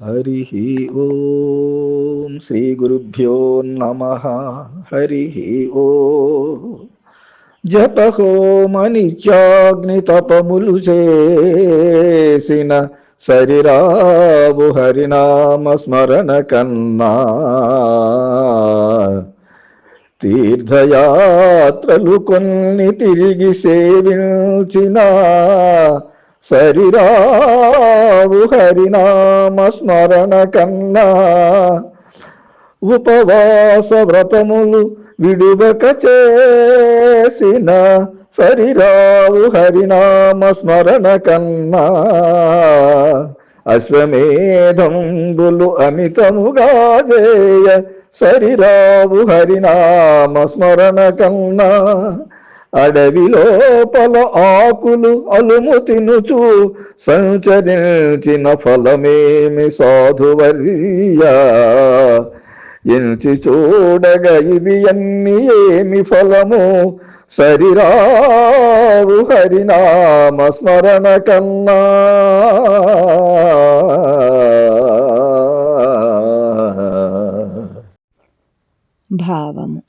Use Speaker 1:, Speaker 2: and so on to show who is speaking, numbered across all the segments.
Speaker 1: హరి ఓం శ్రీ గురుభ్యో నమ హరి ఓ. జపహోమనిత్యాగ్ని తపములు చేసిన సరిరావు హరినామ స్మరణ కన్నా. తీర్థయాత్రలు కొన్ని తిరిగి సేవించిన సరిరావు హరినామ స్మరణ కన్నా ఉపవాస వ్రతములు విడువక చేసిన సరిరావు హరినామ స్మరణ కన్నా అశ్వమేధంబులు అమితముగా జేయ సరిరావు హరినామ స్మరణ కన్నా అడవి లోపల ఆకులు అలుము తినుచు సంచరించిన ఫలమేమి సాధువర్య? ఎంచి చూడగ ఇవి అన్ని ఏమి ఫలము? సరిరావు హరినామ స్మరణ కన్నా.
Speaker 2: భావము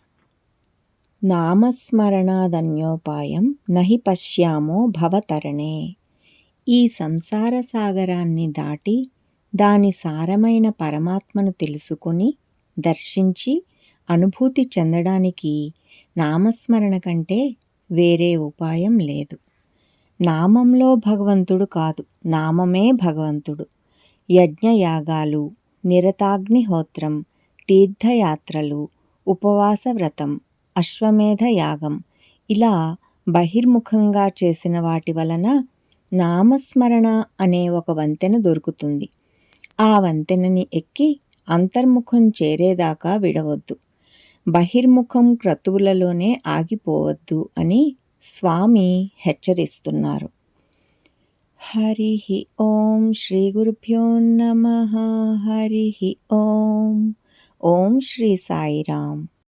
Speaker 2: నామస్మరణాదన్యోపాయం నహి పశ్యామో భవతరణే. ఈ సంసార సాగరాన్ని దాటి దాని సారమైన పరమాత్మను తెలుసుకొని దర్శించి అనుభూతి చెందడానికి నామస్మరణ కంటే వేరే ఉపాయం లేదు. నామంలో భగవంతుడు కాదు నామమే భగవంతుడు. యజ్ఞయాగాలు నిరతాగ్నిహోత్రం తీర్థయాత్రలు ఉపవాస వ్రతం అశ్వమేధ యాగం. ఇలా బహిర్ముఖంగా చేసిన వాటి వలన నామస్మరణ అనే ఒక వంతెన దొరుకుతుంది. ఆ వంతెనని ఎక్కి అంతర్ముఖం చేరేదాకా విడవద్దు. బహిర్ముఖం క్రతువులలోనే ఆగిపోవద్దు అని స్వామి హెచ్చరిస్తున్నారు. హరి ఓం శ్రీ గురుభ్యో నమ. హరి ఓం. ఓం శ్రీ సాయిరామ్.